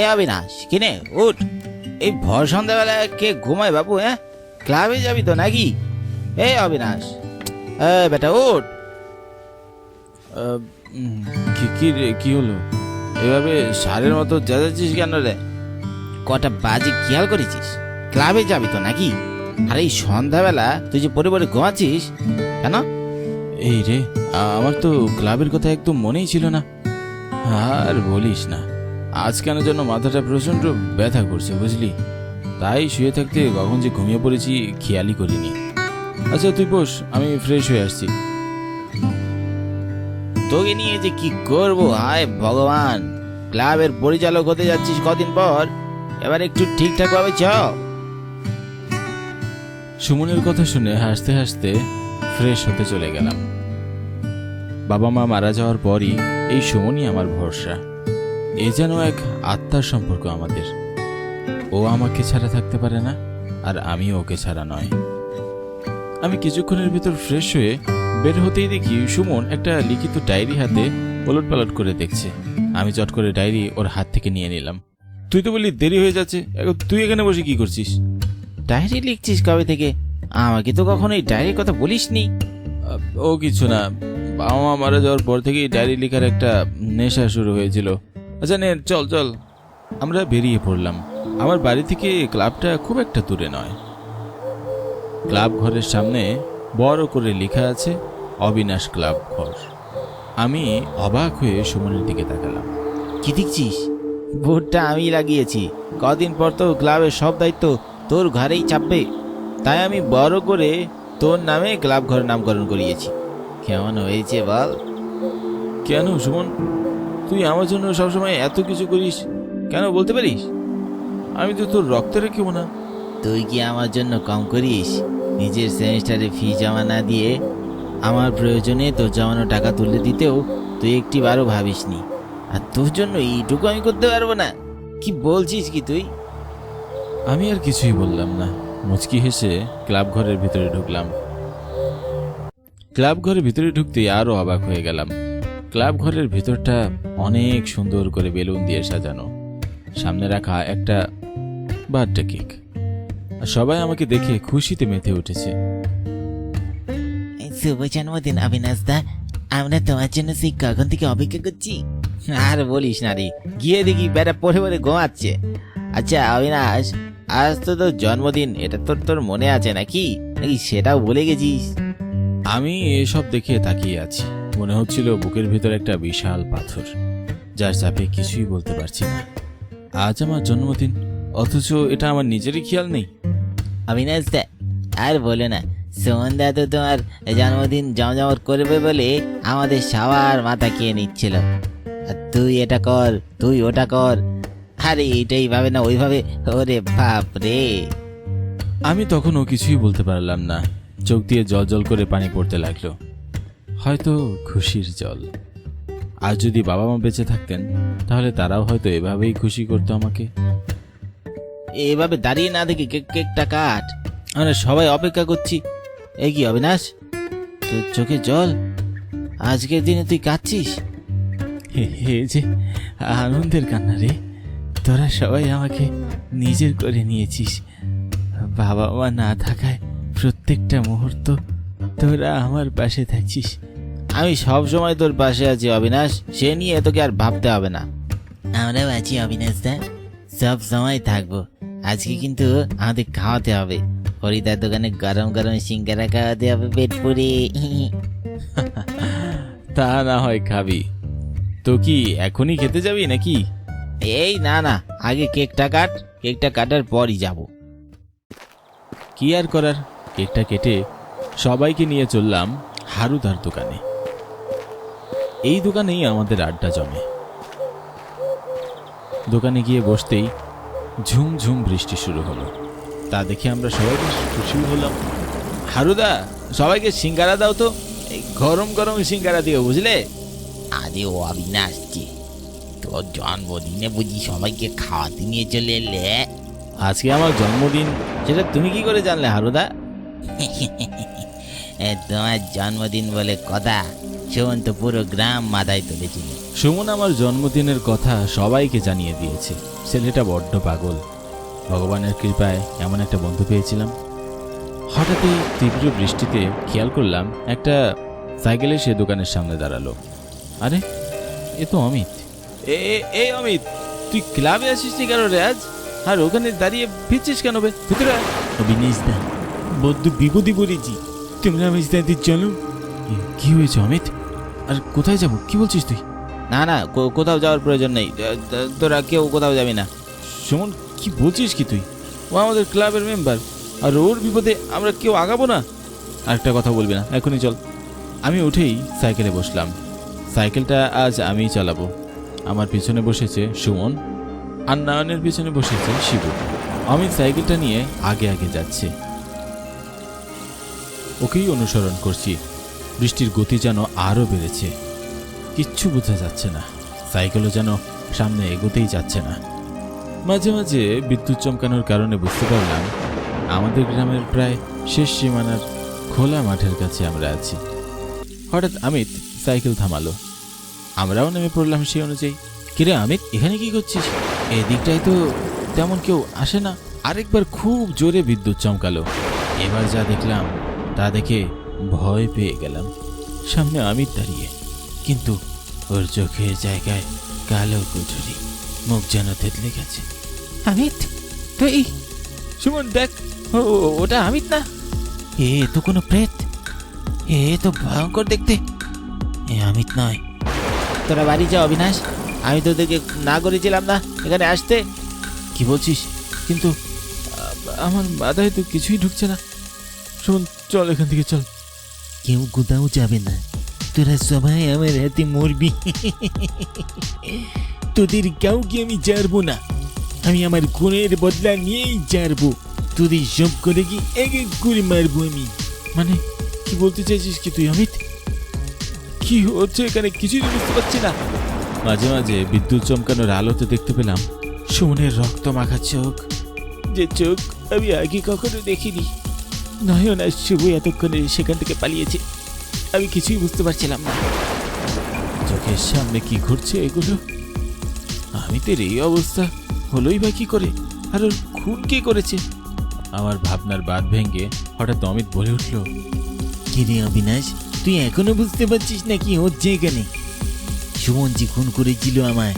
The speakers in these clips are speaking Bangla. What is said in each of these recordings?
এ অবিনাশ কিনে উঠ। এই ভর সন্ধ্যাবেলা কে ঘুমায় বাবু হ্যাঁ? ক্লাবে যাবি তো নাকি? এ অবিনাশ এ বেটা উঠ। কি কি রে কি হলো? এভাবে সারের মতো চেঁচাচ্ছিস কেন রে? কটা বাজে খেয়াল করেছিস? ক্লাবে যাবি তো নাকি? আর এই সন্ধ্যাবেলা তুই যে পরিবারে পরে ঘুমাচ্ছিস কেন? এই রে আমার তো ক্লাবের কথা একদম মনেই ছিল না। আর বলিস না। আজ কেন যেন মাথাটা প্রচণ্ড ব্যথা করছে বুঝলি? তাই শুয়ে থাকতে কখন যে ঘুমিয়ে পড়েছি খেয়ালই করিনি। আচ্ছা তুই বস আমি ফ্রেশ হয়ে আসছি। তোকে নিয়ে যে কি করব? হায় ভগবান! ক্লাবের পরিচালক হতে যাচ্ছিস কদিন পর? এবার একটু ঠিকঠাক ভাবে চ। সুমনের কথা শুনে হাসতে হাসতে ফ্রেশ হতে চলে গেলাম। বাবা মা মারা যাওয়ার পরই এই সুমনই আমার ভরসা। এ যেন এক আত্মার সম্পর্ক আমাদের। ও আমাকে ছাড়া থাকতে পারে না আর আমি ওকে ছাড়া নয়। আমি কিছুক্ষণের ভিতর ফ্রেশ হয়ে বের হতেই দেখি সুমন একটা লিখিত ডায়েরি হাতে পলট পালট করে দেখছে। আমি চট করে ডায়েরি ওর হাত থেকে নিয়ে নিলাম। তুই তো বললি দেরি হয়ে যাচ্ছে এখন তুই এখানে বসে কি করছিস? ডায়েরি লিখছিস কবে থেকে? আমাকে তো কখনো এই ডায়েরির কথা বলিসনি। ও কিছু না বাবা মা মারা যাওয়ার পর থেকেই ডায়েরি লেখার একটা নেশা শুরু হয়েছিল। আচ্ছা নে চল চল। আমরা বেরিয়ে পড়লাম। আমার বাড়ি থেকে ক্লাবটা খুব একটা দূরে নয়। ক্লাব ঘরের সামনে বড় করে লেখা আছে অবিনাশ ক্লাব ঘর। আমি অবাক হয়ে সুমনের দিকে তাকালাম। কি দেখছিস? ভোটটা আমি লাগিয়েছি। কদিন পর তো ক্লাবের সব দায়িত্ব তোর ঘরেই চাপবে। তাই আমি বড় করে তোর নামে ক্লাব ঘর নামকরণ করিয়েছি। কেমন হয়েছে বল? কেন সুমন? তুই আমার জন্য সবসময় এত কিছু করিস? কেন বলতে পারিস? আমি তো তোর রক্তের কেউ না। তুই কি আমার জন্য কম করিস? নিজের সেমিস্টারে ফি জমা না দিয়ে আমার প্রয়োজনে তোর জমানো টাকা তুলে দিতেও তুই একটি বারও ভাবিসনি। আর তোর জন্য এইটুকু আমি করতে পারব না। কি বলছিস কি তুই? আমি আর কিছুই বললাম না। মুচকি হেসে ক্লাব ঘরের ভিতরে ঢুকলাম। ক্লাব ঘরের ভিতরে ঢুকতেই আরও অবাক হয়ে গেলাম। ক্লাব ঘরের ভিতরটা অনেক সুন্দর করে বেলুন দিয়ে সাজানো। সামনে রাখা একটা বার্থডে কেক। আর সবাই আমাকে দেখে খুশিতে মেতে উঠেছে। শুভ জন্মদিন অবিনাশ দা। আমরা তোমার জন্য সেই কখন থেকে অপেক্ষা করছি। আর বলিস না রে গিয়ে দেখি বেটা পরে পরে ঘুমাচ্ছে। আচ্ছা অবিনাশ আজ তো তোর জন্মদিন এটা তোর তোর মনে আছে নাকি? নাকি সেটাও ভুলে গেছিস? আমি এসব দেখে তাকিয়ে আছি। মনে হচ্ছিল বুকের ভিতর একটা বিশাল পাথর যার চাপে কিছুই বলতে পারছি না। আজ আমার জন্মদিন অথচ এটা আমার নিজেরই খেয়াল নেই। অবিনাশ দা আর বলো না সুমন দা তো তোমার জন্মদিন জমজমট করবে বলে আমাদের সবার মাথা খেয়ে নিচ্ছিল। আর তুই এটা কর তুই ওটা কর। আরে এইটাই ভাবে না ওইভাবে ওরে বাপ রে। আমি তখনও কিছুই বলতে পারলাম না। চোখ দিয়ে জল জল করে পানি পড়তে লাগল। হয়তো খুশির জল। আর যদি বাবা মা বেঁচে থাকতেন তাহলে তারাও হয়তো এভাবেই খুশি করতো আমাকে। এভাবে দাঁড়িয়ে না দেখি কেক কেকটা কাট। আমরা সবাই অপেক্ষা করছি। এই কি অবিনাশ? তোর চোখে জল? আজকের দিনে তুই কাঁদছিস? হে হে যে আনন্দের কান্না রে। তোরা সবাই আমাকে নিজের করে নিয়েছিস। বাবা মা না থাকায় প্রত্যেকটা মুহূর্ত তোরা আমার পাশে থাকছিস আমি সব সময় তোর পাশে আছি অবিনাশ। সে নিয়ে তোকে আর ভাবতে হবে না। আমরাও আছি অবিনাশ দা। সব সময় থাকব। আজকে কিন্তু আমাদের খাওয়াতে হবে। হরিদার দোকানে গরম গরম সিঙ্গারা খাওয়াতে হবে পেট পুরে তা না হয় খাবি। তো কি এখনই খেতে যাবি নাকি? এই না না। আগে কেকটা কাট। কেকটা কাটার পরই যাব। কি আর করার? কেকটা কেটে সবাইকে নিয়ে চললাম হারুদার দোকানে। এই দোকানেই আমাদের আড্ডা জমে। দোকানে গিয়ে বসতেই ঝুম ঝুম বৃষ্টি শুরু হলো। তা দেখে আমরা সবাই বেশ খুশি হলাম। হারুদা সবাইকে সিঙ্গারা দাও তো। এই গরম গরম সিঙ্গারা দিও বুঝলে? আরে ও অবিনাশ যে তোর জন্মদিনে বুঝি সবাইকে খাওয়াতে নিয়ে চলে এলে। আজকে আমার জন্মদিন সেটা তুমি কি করে জানলে হারুদা? তোমার জন্মদিন বলে কথা। সুমন তো পুরো গ্রাম মাথায় তুলেছিল সুমন আমার জন্মদিনের কথা সবাইকে জানিয়ে দিয়েছে। ছেলেটা বড্ড পাগল। ভগবানের কৃপায় এমন একটা বন্ধু পেয়েছিলাম। হঠাৎই তীব্র বৃষ্টিতে খেয়াল করলাম একটা সাইকেলে সে দোকানের সামনে দাঁড়াল। আরে এ তো অমিত। এ এই অমিত তুই ক্লাবে আসিস নি কেন রে আজ? আর ওখানে দাঁড়িয়ে ভিজছিস কেন বে? ভিতরে আয়। অবিনাশ দা বড্ড বিপদে পড়েছি। তোমরা আমার সাথে চলো। কি হয়েছে অমিত? আর কোথায় যাব? কি বলছিস তুই? না না কো- কোথাও যাওয়ার প্রয়োজন নেই। তোরা কেউ কোথাও যাবি না। সুমন কি বলছিস কি তুই? ও আমাদের ক্লাবের মেম্বার। আর ওর বিপদে আমরা কেউ আগাবো না? আরেকটা কথা বলবি না এখনই চল। আমি উঠেই সাইকেলে বসলাম। সাইকেলটা আজ আমিই চালাবো। আমার পিছনে বসেছে সুমন আর নয়নের পিছনে বসেছে শিবু। আমি সাইকেলটা নিয়ে আগে আগে যাচ্ছি। ওকেই অনুসরণ করছি। বৃষ্টির গতি যেন আরও বেড়েছে। কিচ্ছু বোঝা যাচ্ছে না। সাইকেলও যেন সামনে এগোতেই যাচ্ছে না। মাঝে মাঝে বিদ্যুৎ চমকানোর কারণে বুঝতে পারলাম, আমাদের গ্রামের প্রায় শেষ সীমানার খোলা মাঠের কাছে আমরা আছি। হঠাৎ আমিত সাইকেল থামালো। আমরাও নেমে পড়লাম সেই অনুযায়ী। কিরে আমিত, এখানে কি করছিস? এই দিকটায় তো তেমন কেউ আসে না। আরেকবার খুব জোরে বিদ্যুৎ চমকালো। এবার যা দেখলাম, তা দেখে ভয় পেয়ে গেলাম। সামনে অমিত দাঁড়িয়ে। কিন্তু ওর চোখের জায়গায় কালো কুঠুরি মুখ যেন থেতলে গেছে। অমিত তুই সুমন দেখ ও ওটা আমিত না? এ তো কোনো প্রেত। এ তো ভয়ঙ্কর দেখতে। এ আমিত নয়। তোরা বাড়ি যা অবিনাশ। আমি তো তোদেরকে না করেছিলাম না এখানে আসতে। কি বলছিস? কিন্তু আমার মাথায় তো কিছুই ঢুকছে না। সুমন চল এখান থেকে চল। কেউ কোথাও যাবে না। তোরা সবাই আমার হাতে মরবি। তোদের কাউকে আমি জারবো না। আমি আমার খুনের বদলা নিয়েই জারবো তোদের সব করে কি এক এক করে মারবো আমি। মানে কি বলতে চাইছিস কি তুই অমিত? কি হচ্ছে এখানে? কিছুই বুঝতে পারছি না। মাঝে মাঝে বিদ্যুৎ চমকানোর আলোতে দেখতে পেলাম। সুমনের রক্ত মাখা চোখ। যে চোখ আমি আগে কখনো দেখিনি। নয়ন আর শুভ এতক্ষণে সেখান থেকে পালিয়েছে। আমি কিছুই বুঝতে পারছিলাম না। চোখের সামনে কি ঘুরছে এগুলো? আমি তোর এই অবস্থা। হলোই বা কি করে? আর ওর খুন কে করেছে? আমার ভাবনার বাদ ভেঙে হঠাৎ অমিত বলে উঠল কিরে অবিনাশ, তুই এখনও বুঝতে পারছিস না কি হচ্ছে এখানে? সুমনজি খুন করেছিল আমায়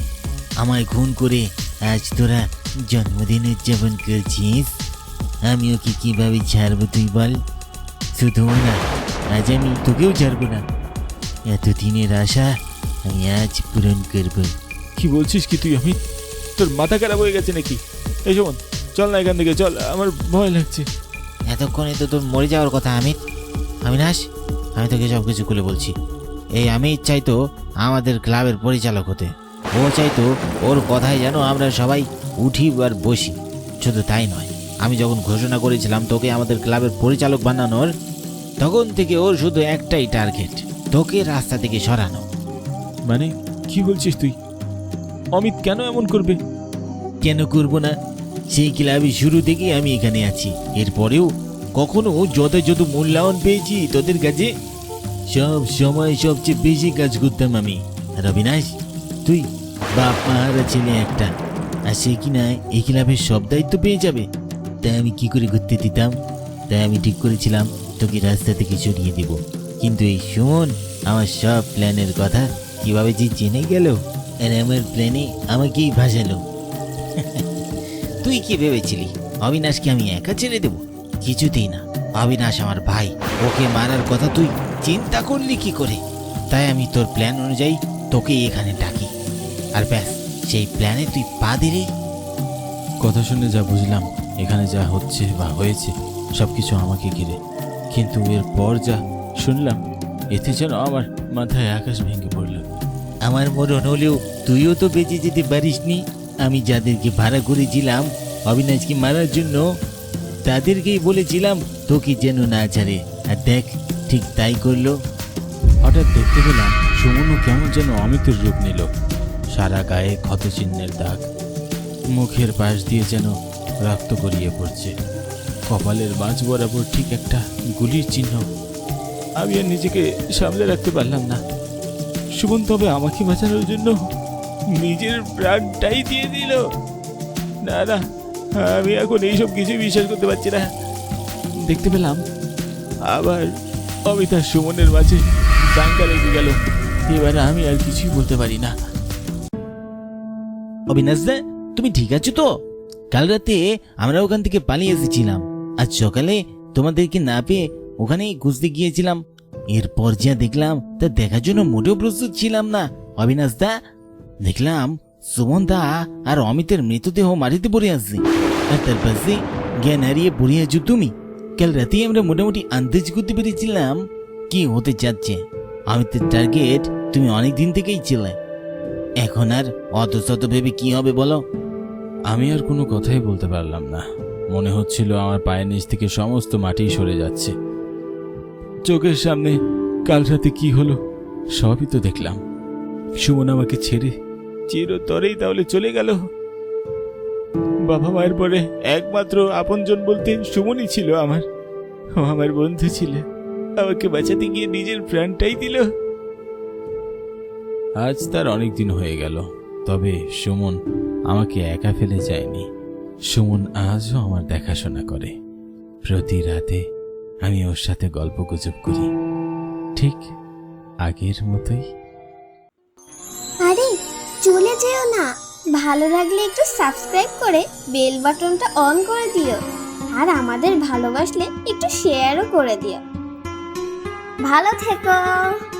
আমায় খুন করে আজ তোরা জন্মদিন উদযাপন করছিস? আমি ওকে কীভাবে ছাড়বো তুই বল? শুধু না আজ আমি তোকেও ছাড়বো না। এতদিনের আশা আমি আজ পূরণ করব। কি বলছিস কি তুই আমি? তোর মাথা খারাপ হয়ে গেছে নাকি? এই সুমন চল না এখান থেকে চল আমার ভয় লাগছে। এতক্ষণে তো তোর মরে যাওয়ার কথা আমি আমি অবিনাশ আমি তোকে সব কিছু খুলে বলছি। এই অমিত চাইতো আমাদের ক্লাবের পরিচালক হতে। ও চাইতো ওর কথায় যেন আমরা সবাই উঠি আর বসি। শুধু তাই নয় আমি যখন ঘোষণা করেছিলাম তোকে আমাদের ক্লাবের পরিচালক বানানোর তখন থেকে ওর শুধু একটাই টার্গেট তোকে রাস্তা থেকে সরানো। মানে কি বলছিস তুই? অমিত কেন এমন করবে? কেন করব না? সেই ক্লাবে শুরু থেকেই আমি এখানে আছি। এরপরেও কখনো যথাযথ মূল্যায়ন পেয়েছি তোদের কাছে? সব সময় সবচেয়ে বেশি কাজ করতাম আমি। আর অবিনাশ তুই বাপ মাহারা ছেলে একটা। আর সে কিনা এই ক্লাবের সব দায়িত্ব পেয়ে যাবে। তাই আমি কি করে ঘুরতে দিতাম? তাই আমি ঠিক করেছিলাম, তোকে রাস্তা থেকে সরিয়ে দেব। কিন্তু এই শোন আমার সব প্ল্যানের কথা কীভাবে যে জেনে গেল? আর আমার প্ল্যানে আমাকেই ভাসালো। তুই কি ভেবেছিলি? অবিনাশকে আমি একা ছেড়ে দেব? কিছুতেই না। অবিনাশ আমার ভাই, ওকে মারার কথা তুই চিন্তা করলি কি করে? তাই আমি তোর প্ল্যান অনুযায়ী তোকে এখানে ডাকি। আর ব্যাস, সেই প্ল্যানে তুই পা দিলি। কথা শুনে যা বুঝলাম। এখানে যা হচ্ছে বা হয়েছে সবকিছু আমাকে ঘিরে। কিন্তু এর পর যা শুনলাম এতে যেন আমার মাথায় আকাশ ভেঙে পড়ল। আমার মরণ হলেও তুইও তো বেঁচে যেতে পারিসনি। আমি যাদেরকে ভাড়া করেছিলাম অবিনাশকে মারার জন্য তাদেরকেই বলেছিলাম তোকে যেন না ছাড়ে। আর দেখ ঠিক তাই করল। হঠাৎ দেখতে পেলাম সুমনও কেমন যেন অমিতের রূপ নিল। সারা গায়ে ক্ষত চিহ্নের দাগ। মুখের পাশ দিয়ে যেন রক্ত গড়িয়ে পড়ছে। কপালের মাঝ বরাবর ঠিক একটা গুলির চিহ্ন। আমি আর নিজেকে সামলে রাখতে পারলাম না। সুমন তবে আমাকে বাঁচানোর জন্য নিজের প্রাণটাই দিয়ে দিল। না না, আমি এখন এইসব কিছু বিশ্বাস করতে পারছি না। দেখতে পেলাম আবার অমিতা সুমনের মাঝে দাঙ্গা লেগে গেল। এবার আমি আর কিছুই বলতে পারি না। অবিনাশ দা, তুমি ঠিক আছো তো? কাল রাতে আমরা ওখান থেকে পালিয়ে এসেছিলাম। আজ সকালে তোমাদেরকে না পেয়ে ওখানেই খুঁজতে গিয়েছিলাম। এরপর যা দেখলাম, তা দেখার জন্য মোটেও প্রস্তুত ছিলাম না। অবিনাশ দা, দেখলাম সুমন দা আর অমিতের মৃতদেহ মাটিতে পড়ে আছে। আর তার পাশে জ্ঞান হারিয়ে পড়ে আছো তুমি। কাল রাতেই আমরা মোটামুটি আন্দাজ করতে পেরেছিলাম কি হতে যাচ্ছে। অমিতের টার্গেট তুমি অনেক দিন থেকেই ছিলে। এখন আর অত শত ভেবে কি হবে বলো? আমি আর কোনো কথাই বলতে পারলাম না। মনে হচ্ছিল আমার পায়ের নিচ থেকে সমস্ত মাটি সরে যাচ্ছে। চোখের সামনে কাল রাতে কি হলো, সবই তো দেখলাম। সুমন আমাকে ছেড়ে চিরতরেই তাহলে চলে গেল। বাবা মায়ের পরে একমাত্র আপনজন বলতে সুমনই ছিল আমার। ও আমার বন্ধু ছিল। আমাকে বাঁচাতে গিয়ে নিজের প্রাণটাই দিল। আজ তার অনেক দিন হয়ে গেল। তবে সুমন আমাকে একা ফেলে যায়নি। সুমন আজও আমার দেখাশোনা করে। প্রতি রাতে আমি ওর সাথে গল্প গুজব করি। ঠিক আগের মতোই। আরে, চলে যেও না। ভালো লাগলে একটু সাবস্ক্রাইব করে বেল বাটনটা অন করে দিও। আর আমাদের ভালোবাসলে একটু শেয়ারও করে দিও। ভালো থেকো।